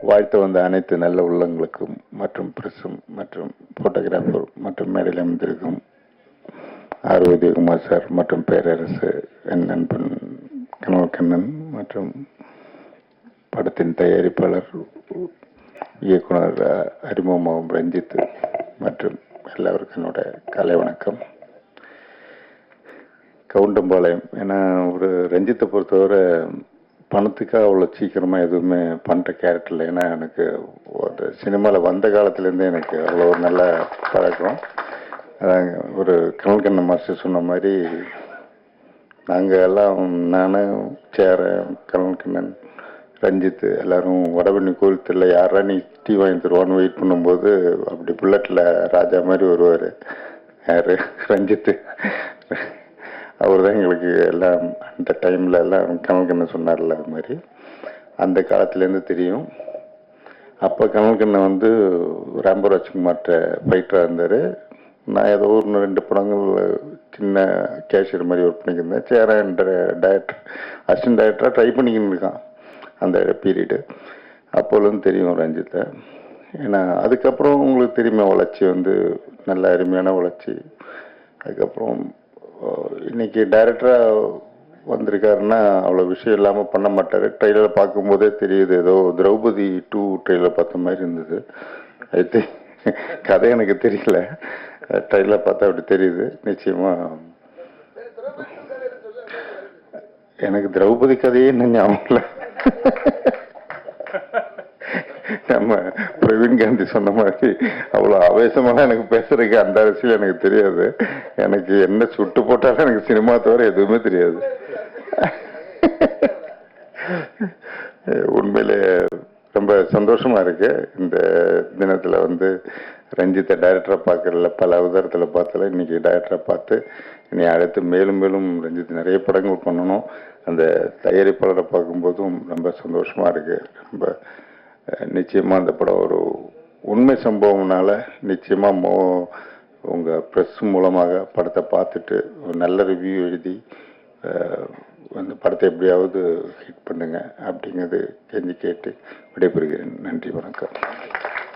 வாழ்த்து வந்த அனைத்து நல்ல உள்ளங்களுக்கும் மற்றும் பிரசும் மற்றும் போட்டோகிராஃபர் மற்றும் மேடையில் அமைந்திருக்கும் ஆர் உதயகுமார் சார் மற்றும் பேரரசு என் நண்பன் கனல் கண்ணன் மற்றும் படத்தின் தயாரிப்பாளர் இயக்குனர் அஹ், அறிமுகமாகும் ரஞ்சித் மற்றும் எல்லாருக்கும் என்னோட கலை வணக்கம். கவுண்டம்பாளையம் ஏன்னா ஒரு ரஞ்சித்தை பொறுத்தவரை பணத்துக்காக அவ்வளோ சீக்கிரமாக எதுவுமே பண்ணுற கேரக்டர் இல்லை. ஏன்னா எனக்கு ஒரு சினிமாவில் வந்த காலத்துலேருந்தே எனக்கு அவ்வளோ ஒரு நல்ல பழக்கம். அதாங்க ஒரு கனல் கண்ணன் மாஸ்டர் சொன்ன மாதிரி நாங்கள் எல்லாம் நானும் சேர கனல் கண்ணன் ரஞ்சித் எல்லாரும் வடபழனி கோயில் தெரியல யாரா நீ டீ வாங்கி தருவான்னு வெயிட் பண்ணும்போது அப்படி புல்லட்டில் ராஜா மாதிரி வருவார். யார்? ரஞ்சித்து அவர் தான் எங்களுக்கு எல்லாம் அந்த டைமில் எல்லாம் கமல் கண்ணன் சொன்னார்ல அது மாதிரி. அந்த காலத்துலேருந்து தெரியும். அப்போ கமல் கண்ணன் வந்து ராம்போ ராஜ்குமார்கிட்ட ஃபைட்டராக இருந்தார் நான் ஏதோ ஒரு ரெண்டு படங்கள் சின்ன கேஷியர் மாதிரி ஒர்க் பண்ணியிருந்தேன் என்ற டைரக்டர் அசிஸ்டன்ட் டைரக்டராக ட்ரை பண்ணிக்கின்னு இருக்கான் அந்த பீரியடு அப்போலேருந்து தெரியும் ரஞ்சித்தை. ஏன்னா அதுக்கப்புறம் உங்களுக்கு தெரியுமே வளர்ச்சி வந்து நல்ல அருமையான வளர்ச்சி. அதுக்கப்புறம் இன்னைக்கு டைரக்டராக வந்திருக்காருன்னா அவ்வளோ விஷயம் இல்லாமல் பண்ண மாட்டார். ட்ரெயிலர் பார்க்கும்போதே தெரியுது. ஏதோ திரௌபதி டூ ட்ரெயிலர் பார்த்த மாதிரி இருந்தது. ஐ திங்க் கதை எனக்கு தெரியல. ட்ரெயிலர் பார்த்தா அப்படி தெரியுது. நிச்சயமா. எனக்கு திரௌபதி கதையே இன்னும் ஞாபகம் இல்லை. நம்ம பிரவீன் காந்தி சொன்ன மாதிரி அவ்வளோ ஆவேசமெல்லாம் எனக்கு பேசுறதுக்கு அந்த அரசியல் எனக்கு தெரியாது. எனக்கு என்ன சுட்டு போட்டாலும் எனக்கு சினிமா தவிர எதுவுமே தெரியாது. உண்மையிலே ரொம்ப சந்தோஷமா இருக்கு. இந்த தினத்துல வந்து ரஞ்சித்தை டைரக்டரை பார்க்கறதுல பல அவதாரத்தில் பார்த்தல இன்னைக்கு டைரக்டரை பார்த்து இனி அடுத்து மேலும் மேலும் ரஞ்சித் நிறைய படங்கள் பண்ணணும். அந்த தயாரிப்பாளரை பார்க்கும்போதும் ரொம்ப சந்தோஷமா இருக்கு. ரொம்ப நிச்சயமாக அந்த படம் ஒரு உண்மை சம்பவம்னால நிச்சயமாக மோ உங்கள் ப்ரெஸ் மூலமாக படத்தை பார்த்துட்டு ஒரு நல்ல ரிவ்யூ எழுதி அந்த படத்தை எப்படியாவது ஹிட் பண்ணுங்க அப்படிங்கிறது கெஞ்சி கேட்டு விடைபெறுகிறேன். நன்றி வணக்கம்.